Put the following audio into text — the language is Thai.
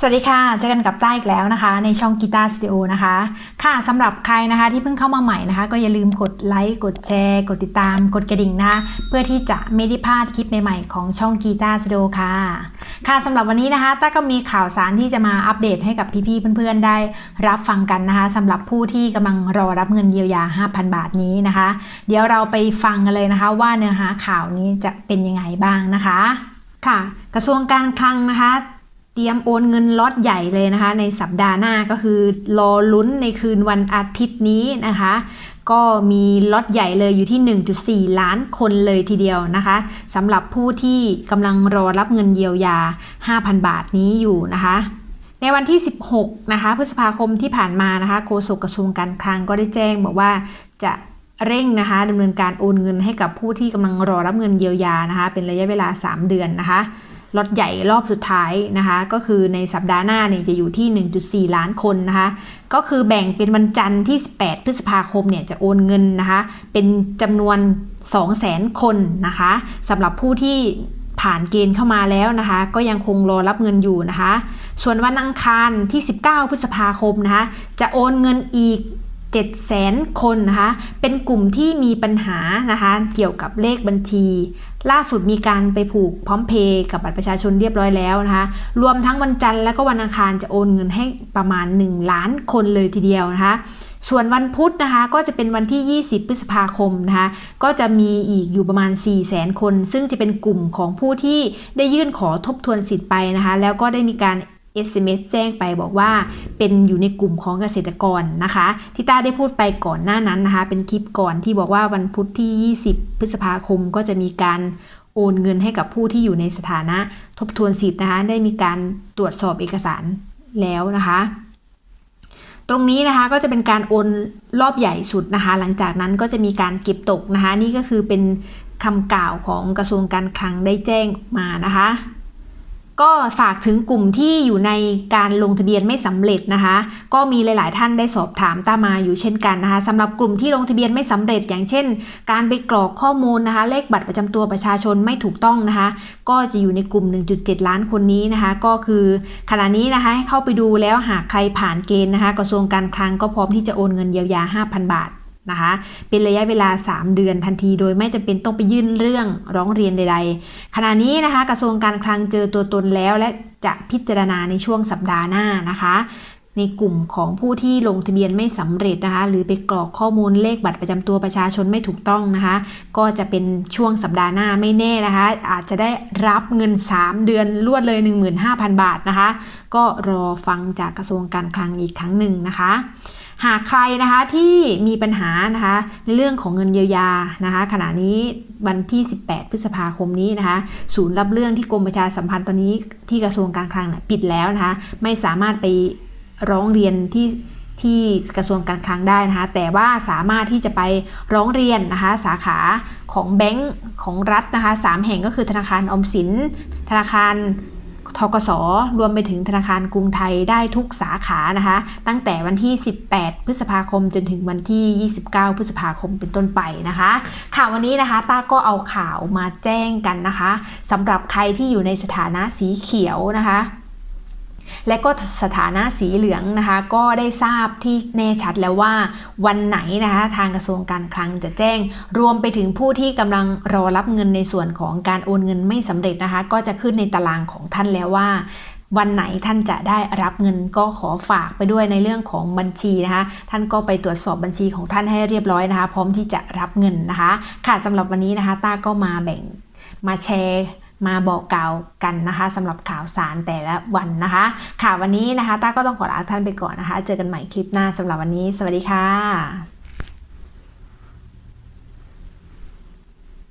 สวัสดีค่ะ เจอกันกับจ้าอีกแล้วนะคะ ในช่องกีตาร์สตูดิโอนะคะ ค่ะสำหรับใครนะคะที่เพิ่งเข้ามาใหม่นะคะ ก็อย่าลืมกดไลค์กดแชร์ กดติดตาม กดกระดิ่งนะคะ เพื่อที่จะไม่ได้พลาดคลิปใหม่ๆของช่องกีตาร์สตูดิโอค่ะ ค่ะสำหรับวันนี้นะคะต้าก็มีข่าวสารที่จะมาอัปเดตให้กับพี่ๆเพื่อนๆได้รับฟังกันนะคะสำหรับผู้ที่กำลังรอรับเงินเยียวยา 5,000 บาทนี้นะคะ เดี๋ยวเราไปฟังกันเลยนะคะ ว่าเนื้อหาข่าวนี้จะเป็นยังไงบ้างนะคะ ค่ะ กระทรวงการคลังนะคะ เตรียมโอนเงินล็อตใหญ่เลยนะคะ ในสัปดาห์หน้าก็คือรอลุ้นในคืนวันอาทิตย์นี้นะคะ ก็มีล็อตใหญ่เลยอยู่ที่ 1.4 ล้านคนเลยทีเดียวนะคะสำหรับผู้ที่กำลังรอรับเงินเยียวยา 5,000 บาทนี้อยู่นะคะในวันที่ 16 นะคะ พฤษภาคมที่ผ่านมานะคะโฆษกกระทรวงการคลังก็ได้แจ้งบอกว่าจะเร่งนะคะดำเนินการโอนเงินให้กับผู้ที่กำลังรอรับเงินเยียวยานะคะ เป็นระยะเวลา 3 เดือนนะคะ ล็อตใหญ่รอบสุดท้ายนะคะ ก็คือในสัปดาห์หน้าเนี่ยจะอยู่ที่ 1.4 ล้านคนนะคะ ก็คือแบ่งเป็นวันจันทร์ที่ 18 พฤษภาคมเนี่ยจะโอนเงินนะคะ เป็นจำนวน 200,000 คนนะคะสำหรับผู้ที่ผ่านเกณฑ์เข้ามาแล้วนะคะ ก็ยังคงรอรับเงินอยู่นะคะ ส่วนวันอังคารที่ 19 พฤษภาคมนะคะ จะโอนเงินอีก 700,000คนนะคะ เป็นกลุ่มที่มีปัญหานะคะ เกี่ยวกับเลขบัญชี ล่าสุดมีการไปผูกพร้อมเพย์กับบัตรประชาชนเรียบร้อยแล้วนะคะ รวมทั้งวันจันทร์และก็วันอังคารจะโอนเงินให้ประมาณ 1 ล้านคนเลยทีเดียวนะคะ ส่วนวันพุธนะคะก็จะเป็นวันที่ 20 พฤษภาคมนะคะ ก็จะมีอีกอยู่ประมาณ 4 0 0 0 0 0คน ซึ่งจะเป็นกลุ่มของผู้ที่ได้ยื่นขอทบทวนสิทธิ์ไปนะคะ แล้วก็ได้มีการ SMS แจ้งไปบอกว่าเป็นอยู่ในกลุ่มของเกษตรกรนะคะที่ต้าได้พูดไปก่อนหน้านั้นนะคะ เป็นคลิปก่อนที่บอกว่าวันพุธที่ 20 พฤษภาคมก็จะมีการโอนเงินให้กับผู้ที่อยู่ในสถานะทบทวนสิทธิ์นะคะ ได้มีการตรวจสอบเอกสารแล้วนะคะ ตรงนี้นะคะก็จะเป็นการโอนรอบใหญ่สุดนะคะ หลังจากนั้นก็จะมีการเก็บตกนะคะ นี่ก็คือเป็นคำกล่าวของกระทรวงการคลังได้แจ้งมานะคะ ก็ฝากถึงกลุ่มที่อยู่ในการลงทะเบียนไม่สำเร็จนะคะ ก็มีหลาย ๆ ท่านได้สอบถามตามาอยู่เช่นกันนะคะสำหรับกลุ่มที่ลงทะเบียนไม่สำเร็จ อย่างเช่น การไปกรอกข้อมูลนะคะ เลขบัตรประจำตัวประชาชนไม่ถูกต้องนะคะ ก็จะอยู่ในกลุ่ม 1.7 ล้านคนนี้นะคะ ก็คือขณะนี้นะคะให้เข้าไปดูแล้วหากใครผ่านเกณฑ์นะคะกระทรวงการคลังก็พร้อมที่จะโอนเงินเยียวยา 5,000 บาท นะคะ เป็นระยะเวลา 3 เดือนทันที โดยไม่จำเป็นต้องไปยื่นเรื่องร้องเรียนใด ๆ ขณะนี้นะคะ กระทรวงการคลังเจอตัวตนแล้ว และจะพิจารณาในช่วงสัปดาห์หน้านะคะ ในกลุ่มของผู้ที่ลงทะเบียนไม่สำเร็จนะคะ หรือไปกรอกข้อมูลเลขบัตรประจำตัวประชาชนไม่ถูกต้องนะคะ ก็จะเป็นช่วงสัปดาห์หน้าไม่แน่นะคะ อาจจะได้รับเงิน 3 เดือนรวดเลย 15,000 บาทนะคะ ก็รอฟังจากกระทรวงการคลังอีกครั้งหนึ่งนะคะ หากใครนะคะที่มีปัญหานะคะในเรื่องของเงินเยียวยานะคะขณะนี้วันที่ 18 พฤษภาคมนี้นะคะศูนย์รับเรื่องที่กรมประชาสัมพันธ์ตอนนี้ที่กระทรวงการคลังปิดแล้วนะคะไม่สามารถไปร้องเรียนที่ที่กระทรวงการคลังได้นะคะแต่ว่าสามารถที่จะไปร้องเรียนนะคะสาขาของแบงก์ของรัฐนะคะสามแห่งก็คือธนาคารอมสิน ธนาคาร ทกสรวมไปถึงธนาคารกรุงไทยได้ทุกสาขานะคะ ตั้งแต่วันที่ 18 พฤษภาคมจนถึงวันที่ 29 พฤษภาคมเป็นต้นไปนะคะ ข่าววันนี้นะคะต้าก็เอาข่าวมาแจ้งกันนะคะสำหรับใครที่อยู่ในสถานะสีเขียวนะคะ และก็สถานะสีเหลืองนะคะก็ได้ทราบที่แน่ชัดแล้วว่า วันไหนนะคะทางกระทรวงการคลังจะแจ้ง รวมไปถึงผู้ที่กำลังรอรับเงินในส่วนของการโอนเงินไม่สำเร็จนะคะ ก็จะขึ้นในตารางของท่านแล้วว่าวันไหนท่านจะได้รับเงินก็ขอฝากไปด้วยในเรื่องของบัญชีนะคะ ท่านก็ไปตรวจสอบบัญชีของท่านให้เรียบร้อยนะคะ พร้อมที่จะรับเงินนะคะ ค่ะสำหรับวันนี้นะคะต้าก็มาแบ่งมาแชร์ มาบอกกล่าวกันนะคะสำหรับข่าวสารแต่ละวันนะคะค่ะวันนี้นะคะต้าก็ต้องขอลาท่านไปก่อนนะคะ เจอกันใหม่คลิปหน้าสำหรับวันนี้ สวัสดีค่ะ